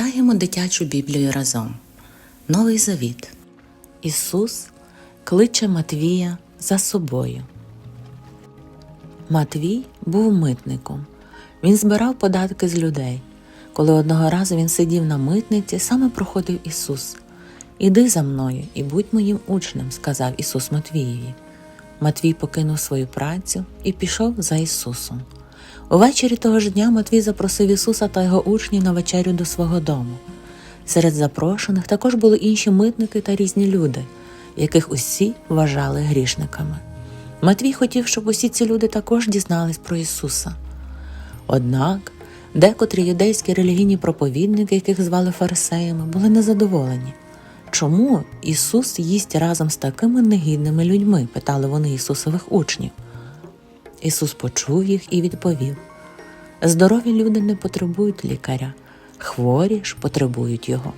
Читаємо дитячу Біблію разом. Новий Завіт. Ісус кличе Матвія за собою. Матвій був митником. Він збирав податки з людей. Коли одного разу він сидів на митниці, саме проходив Ісус. Іди за мною і будь моїм учнем, сказав Ісус Матвієві. Матвій покинув свою працю і пішов за Ісусом. Увечері того ж дня Матвій запросив Ісуса та його учнів на вечерю до свого дому. Серед запрошених також були інші митники та різні люди, яких усі вважали грішниками. Матвій хотів, щоб усі ці люди також дізнались про Ісуса. Однак декотрі юдейські релігійні проповідники, яких звали фарисеями, були незадоволені. Чому Ісус їсть разом з такими негідними людьми? питали вони Ісусових учнів. Ісус почув їх і відповів: Здорові люди не потребують лікаря, хворі ж потребують його.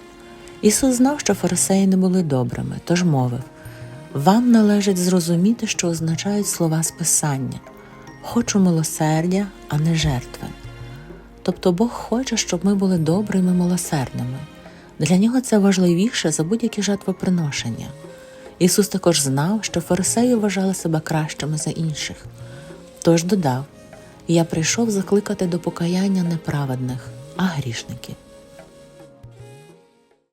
Ісус знав, що фарисеї не були добрими, тож мовив: Вам належить зрозуміти, що означають слова Списання. Хочу милосердя, а не жертви. Тобто Бог хоче, щоб ми були добрими, милосердними. Для нього це важливіше за будь-які жертвоприношення. Ісус також знав, що фарисеї вважали себе кращими за інших. Тож додав: Я прийшов закликати до покаяння не праведних, а грішників.